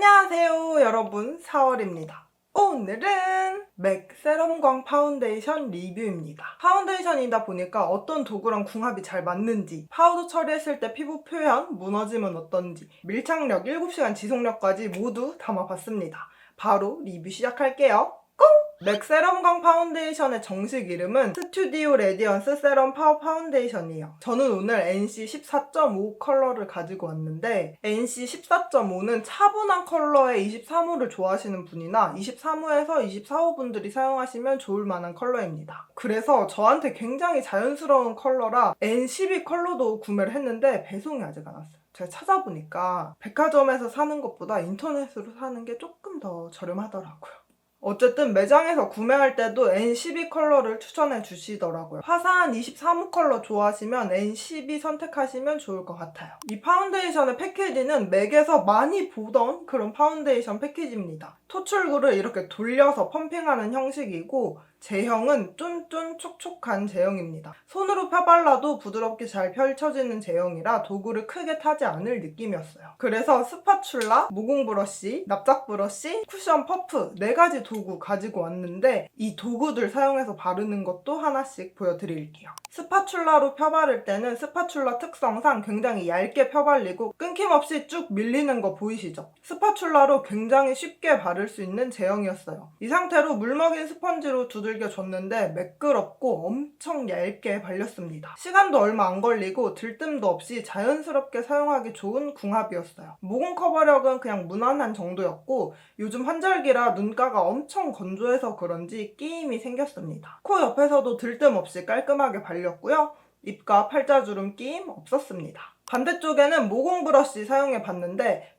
안녕하세요 여러분. 4월입니다. 오늘은 맥 세럼광 파운데이션 리뷰입니다. 파운데이션이다 보니까 어떤 도구랑 궁합이 잘 맞는지 파우더 처리했을 때 피부 표현, 무너짐은 어떤지 밀착력, 7시간 지속력까지 모두 담아봤습니다. 바로 리뷰 시작할게요 맥 세럼광 파운데이션의 정식 이름은 스튜디오 레디언스 세럼 파워 파운데이션이에요. 저는 오늘 NC 14.5 컬러를 가지고 왔는데 NC 14.5는 차분한 컬러의 23호를 좋아하시는 분이나 23호에서 24호 분들이 사용하시면 좋을 만한 컬러입니다. 그래서 저한테 굉장히 자연스러운 컬러라 N12 컬러도 구매를 했는데 배송이 아직 안 왔어요. 제가 찾아보니까 백화점에서 사는 것보다 인터넷으로 사는 게 조금 더 저렴하더라고요. 어쨌든 매장에서 구매할 때도 N12 컬러를 추천해 주시더라고요. 화사한 23호 컬러 좋아하시면 N12 선택하시면 좋을 것 같아요. 이 파운데이션의 패키지는 맥에서 많이 보던 그런 파운데이션 패키지입니다. 토출구를 이렇게 돌려서 펌핑하는 형식이고 제형은 쫀쫀 촉촉한 제형입니다. 손으로 펴발라도 부드럽게 잘 펼쳐지는 제형이라 도구를 크게 타지 않을 느낌이었어요. 그래서 스파츌라, 무공 브러쉬, 납작 브러쉬, 쿠션 퍼프 네 가지 도구 가지고 왔는데 이 도구들 사용해서 바르는 것도 하나씩 보여드릴게요. 스파츌라로 펴바를 때는 스파츌라 특성상 굉장히 얇게 펴발리고 끊김없이 쭉 밀리는 거 보이시죠? 스파츌라로 굉장히 쉽게 바를 수 있는 제형이었어요. 이 상태로 물 먹인 스펀지로 두들 겨 줬는데 매끄럽고 엄청 얇게 발렸습니다. 시간도 얼마 안 걸리고 들뜸도 없이 자연스럽게 사용하기 좋은 궁합이었어요. 모공 커버력은 그냥 무난한 정도였고 요즘 환절기라 눈가가 엄청 건조해서 그런지 끼임이 생겼습니다. 코 옆에서도 들뜸 없이 깔끔하게 발렸고요. 입과 팔자주름 끼임 없었습니다. 반대쪽에는 모공 브러쉬 사용해 봤는데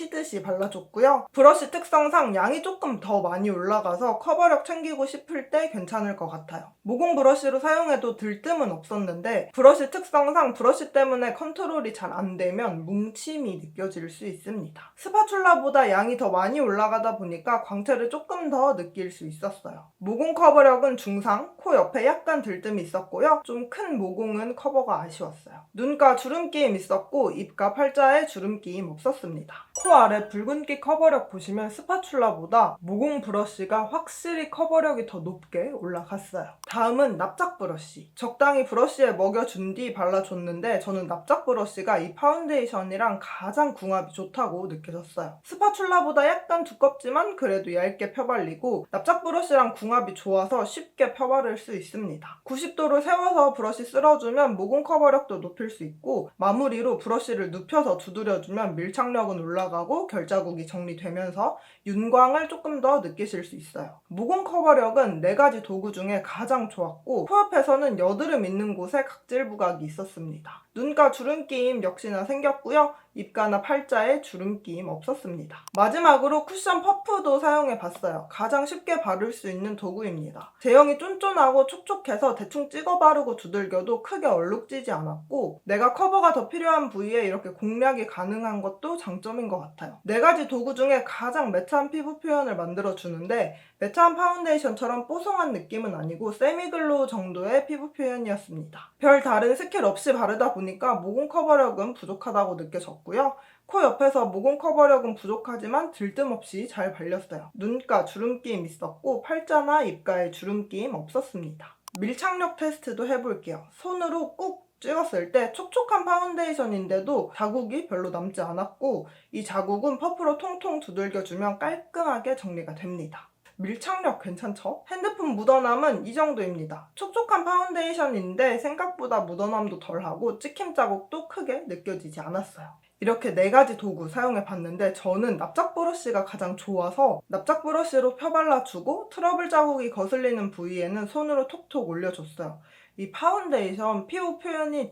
치듯이 발라줬고요. 브러쉬 특성상 양이 조금 더 많이 올라가서 커버력 챙기고 싶을 때 괜찮을 것 같아요. 모공 브러쉬로 사용해도 들뜸은 없었는데 브러쉬 특성상 브러쉬 때문에 컨트롤이 잘 안 되면 뭉침이 느껴질 수 있습니다. 스파츌라보다 양이 더 많이 올라가다 보니까 광채를 조금 더 느낄 수 있었어요. 모공 커버력은 중상, 코 옆에 약간 들뜸이 있었고요. 좀 큰 모공은 커버가 아쉬웠어요. 눈가 주름 끼임 있었고 입과 팔자에 주름 끼임 없었습니다. 코 아래 붉은기 커버력 보시면 스파츌라보다 모공 브러쉬가 확실히 커버력이 더 높게 올라갔어요. 다음은 납작 브러쉬. 적당히 브러쉬에 먹여준 뒤 발라줬는데 저는 납작 브러쉬가 이 파운데이션이랑 가장 궁합이 좋다고 느껴졌어요. 스파츌라보다 약간 두껍지만 그래도 얇게 펴발리고 납작 브러쉬랑 궁합이 좋아서 쉽게 펴바를 수 있습니다. 90도로 세워서 브러쉬 쓸어주면 모공 커버력도 높일 수 있고 마무리로 브러쉬를 눕혀서 두드려주면 밀착력은 올라가고 결자국이 정리되면서 윤광을 조금 더 느끼실 수 있어요. 모공 커버력은 4가지 도구 중에 가장 좋았고 코 옆에서는 여드름 있는 곳에 각질 부각이 있었습니다. 눈가 주름 끼임 역시나 생겼고요. 입가나 팔자에 주름 끼임 없었습니다. 마지막으로 쿠션 퍼프도 사용해 봤어요. 가장 쉽게 바를 수 있는 도구입니다. 제형이 쫀쫀하고 촉촉해서 대충 찍어 바르고 두들겨도 크게 얼룩지지 않았고 내가 커버가 더 필요한 부위에 이렇게 공략이 가능한 것도 장점인 것 같아요. 네 가지 도구 중에 가장 매트한 피부 표현을 만들어 주는데 매트한 파운데이션처럼 뽀송한 느낌은 아니고 세미글로우 정도의 피부 표현이었습니다. 별 다른 스킬 없이 바르다 보니까 모공 커버력은 부족하다고 느껴졌고 요. 코 옆에서 모공 커버력은 부족하지만 들뜸 없이 잘 발렸어요. 눈가 주름 끼임 있었고 팔자나 입가에 주름 끼임 없었습니다. 밀착력 테스트도 해볼게요. 손으로 꾹 찍었을 때 촉촉한 파운데이션인데도 자국이 별로 남지 않았고 이 자국은 퍼프로 통통 두들겨주면 깔끔하게 정리가 됩니다. 밀착력 괜찮죠? 핸드폰 묻어남은 이 정도입니다. 촉촉한 파운데이션인데 생각보다 묻어남도 덜하고 찍힘 자국도 크게 느껴지지 않았어요. 이렇게 네 가지 도구 사용해 봤는데 저는 납작 브러쉬가 가장 좋아서 납작 브러쉬로 펴발라주고 트러블 자국이 거슬리는 부위에는 손으로 톡톡 올려줬어요. 이 파운데이션 피부 표현이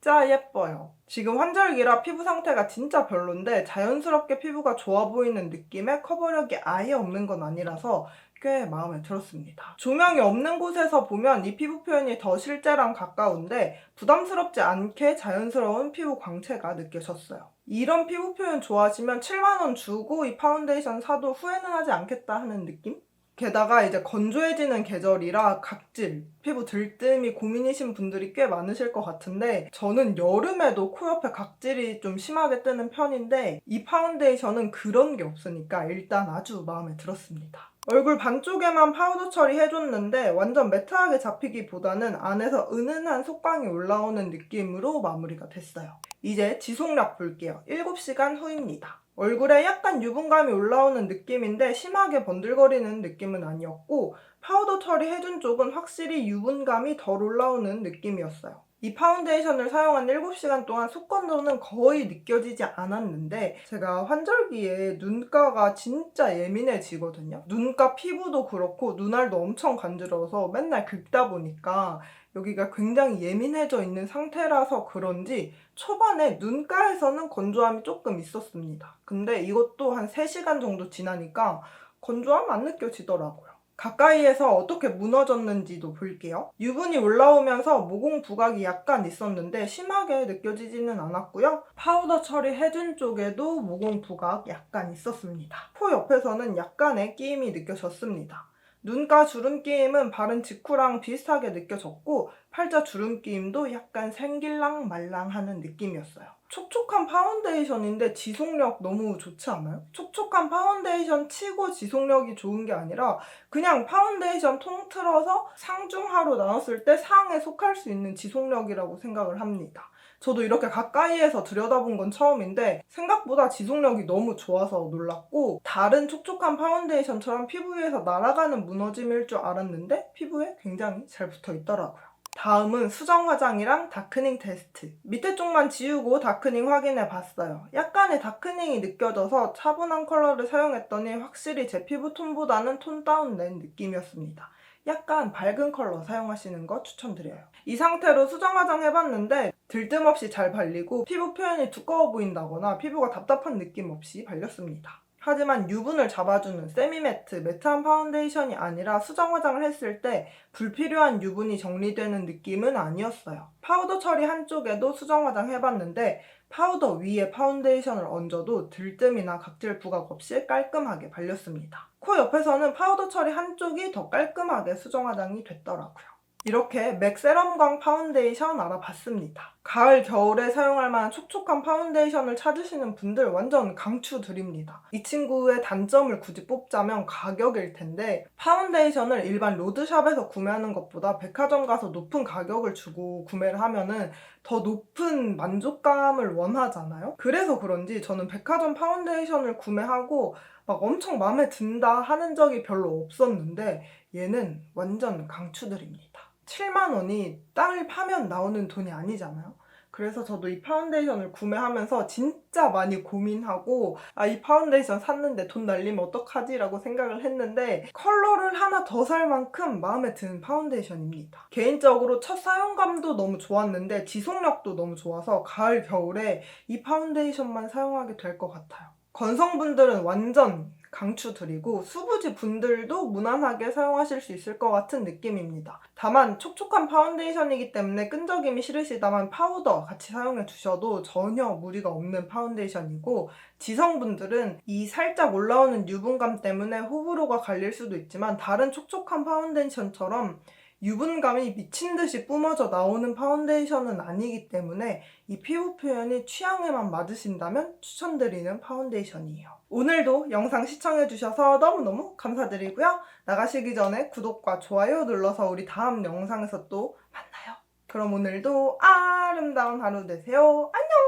진짜 예뻐요. 지금 환절기라 피부 상태가 진짜 별론데 자연스럽게 피부가 좋아 보이는 느낌에 커버력이 아예 없는 건 아니라서 꽤 마음에 들었습니다. 조명이 없는 곳에서 보면 이 피부 표현이 더 실제랑 가까운데 부담스럽지 않게 자연스러운 피부 광채가 느껴졌어요. 이런 피부 표현 좋아하시면 7만원 주고 이 파운데이션 사도 후회는 하지 않겠다 하는 느낌? 게다가 이제 건조해지는 계절이라 각질, 피부 들뜸이 고민이신 분들이 꽤 많으실 것 같은데 저는 여름에도 코 옆에 각질이 좀 심하게 뜨는 편인데 이 파운데이션은 그런 게 없으니까 일단 아주 마음에 들었습니다. 얼굴 반쪽에만 파우더 처리해줬는데 완전 매트하게 잡히기보다는 안에서 은은한 속광이 올라오는 느낌으로 마무리가 됐어요. 이제 지속력 볼게요. 7시간 후입니다. 얼굴에 약간 유분감이 올라오는 느낌인데 심하게 번들거리는 느낌은 아니었고 파우더 처리해준 쪽은 확실히 유분감이 덜 올라오는 느낌이었어요. 이 파운데이션을 사용한 7시간 동안 속건조는 거의 느껴지지 않았는데 제가 환절기에 눈가가 진짜 예민해지거든요. 눈가 피부도 그렇고 눈알도 엄청 간지러워서 맨날 긁다 보니까 여기가 굉장히 예민해져 있는 상태라서 그런지 초반에 눈가에서는 건조함이 조금 있었습니다. 근데 이것도 한 3시간 정도 지나니까 건조함 안 느껴지더라고요. 가까이에서 어떻게 무너졌는지도 볼게요. 유분이 올라오면서 모공 부각이 약간 있었는데 심하게 느껴지지는 않았고요. 파우더 처리해준 쪽에도 모공 부각 약간 있었습니다. 코 옆에서는 약간의 끼임이 느껴졌습니다. 눈가 주름 끼임은 바른 직후랑 비슷하게 느껴졌고 팔자 주름 끼임도 약간 생길랑 말랑하는 느낌이었어요. 촉촉한 파운데이션인데 지속력 너무 좋지 않아요? 촉촉한 파운데이션 치고 지속력이 좋은 게 아니라 그냥 파운데이션 통틀어서 상중하로 나눴을 때 상에 속할 수 있는 지속력이라고 생각을 합니다. 저도 이렇게 가까이에서 들여다본 건 처음인데 생각보다 지속력이 너무 좋아서 놀랐고 다른 촉촉한 파운데이션처럼 피부 위에서 날아가는 무너짐일 줄 알았는데 피부에 굉장히 잘 붙어 있더라고요. 다음은 수정 화장이랑 다크닝 테스트. 밑에 쪽만 지우고 다크닝 확인해 봤어요. 약간의 다크닝이 느껴져서 차분한 컬러를 사용했더니 확실히 제 피부 톤보다는 톤 다운된 느낌이었습니다. 약간 밝은 컬러 사용하시는 거 추천드려요. 이 상태로 수정 화장 해봤는데 들뜸 없이 잘 발리고 피부 표현이 두꺼워 보인다거나 피부가 답답한 느낌 없이 발렸습니다. 하지만 유분을 잡아주는 세미매트, 매트한 파운데이션이 아니라 수정 화장을 했을 때 불필요한 유분이 정리되는 느낌은 아니었어요. 파우더 처리 한쪽에도 수정 화장 해봤는데 파우더 위에 파운데이션을 얹어도 들뜸이나 각질 부각 없이 깔끔하게 발렸습니다. 코 옆에서는 파우더 처리 한쪽이 더 깔끔하게 수정 화장이 됐더라고요. 이렇게 맥 세럼광 파운데이션 알아봤습니다. 가을, 겨울에 사용할 만한 촉촉한 파운데이션을 찾으시는 분들 완전 강추드립니다. 이 친구의 단점을 굳이 뽑자면 가격일 텐데 파운데이션을 일반 로드샵에서 구매하는 것보다 백화점 가서 높은 가격을 주고 구매를 하면은 더 높은 만족감을 원하잖아요. 그래서 그런지 저는 백화점 파운데이션을 구매하고 막 엄청 마음에 든다 하는 적이 별로 없었는데 얘는 완전 강추드립니다. 7만 원이 땅을 파면 나오는 돈이 아니잖아요. 그래서 저도 이 파운데이션을 구매하면서 진짜 많이 고민하고 아 이 파운데이션 샀는데 돈 날리면 어떡하지 라고 생각을 했는데 컬러를 하나 더 살 만큼 마음에 드는 파운데이션입니다. 개인적으로 첫 사용감도 너무 좋았는데 지속력도 너무 좋아서 가을 겨울에 이 파운데이션만 사용하게 될 것 같아요. 건성분들은 완전 강추드리고 수부지 분들도 무난하게 사용하실 수 있을 것 같은 느낌입니다. 다만 촉촉한 파운데이션이기 때문에 끈적임이 싫으시다면 파우더 같이 사용해 주셔도 전혀 무리가 없는 파운데이션이고 지성분들은 이 살짝 올라오는 유분감 때문에 호불호가 갈릴 수도 있지만 다른 촉촉한 파운데이션처럼 유분감이 미친 듯이 뿜어져 나오는 파운데이션은 아니기 때문에 이 피부 표현이 취향에만 맞으신다면 추천드리는 파운데이션이에요. 오늘도 영상 시청해주셔서 너무너무 감사드리고요. 나가시기 전에 구독과 좋아요 눌러서 우리 다음 영상에서 또 만나요. 그럼 오늘도 아름다운 하루 되세요. 안녕!